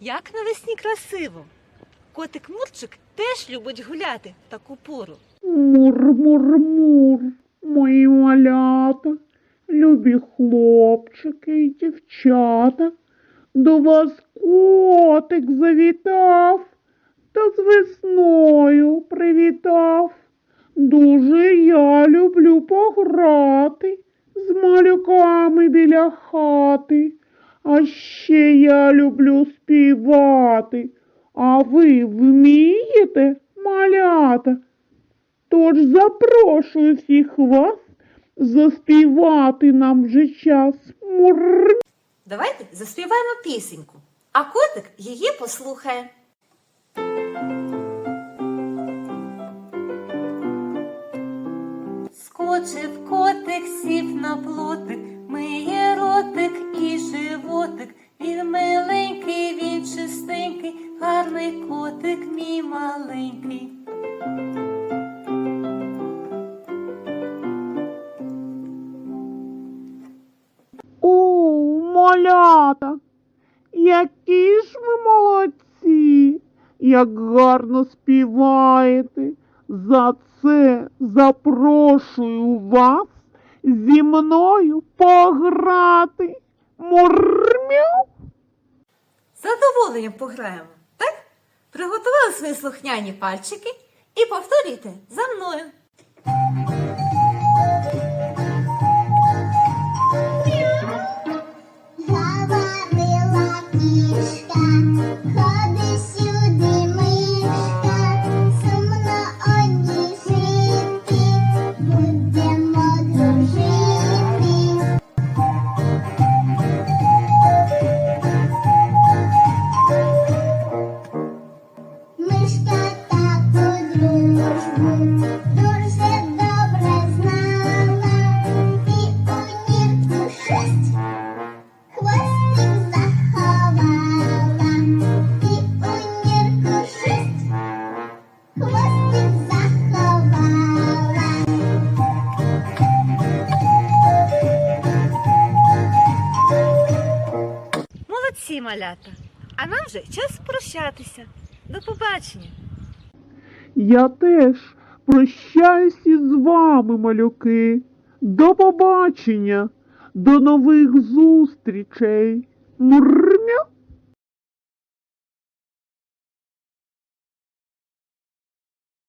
Як навесні красиво. Котик Мурчик теж любить гуляти в таку пору. Мур-мур-мур, мої малята, любі хлопчики і дівчата. До вас котик завітав та з весною привітав. Дуже я люблю пограти з малюками біля хати. А ще я люблю співати. А ви вмієте, малята? Тож запрошую всіх вас заспівати нам вже час. Мур. Давайте заспіваємо пісеньку, а котик її послухає. Скочив котик, сів на плотик, миє ротик і животик. Він миленький, він чистенький, гарний котик мій маленький. О, малята, які ж ви молодці, як гарно співаєте. За це запрошую вас зі мною пограти. Мурмяу. З задоволенням пограємо, так? Приготували свої слухняні пальчики і повторюйте за мною. Молодці, малята. А нам вже час прощатися. До побачення. Я теж прощаюсь із вами, малюки. До побачення, до нових зустрічей. Мур.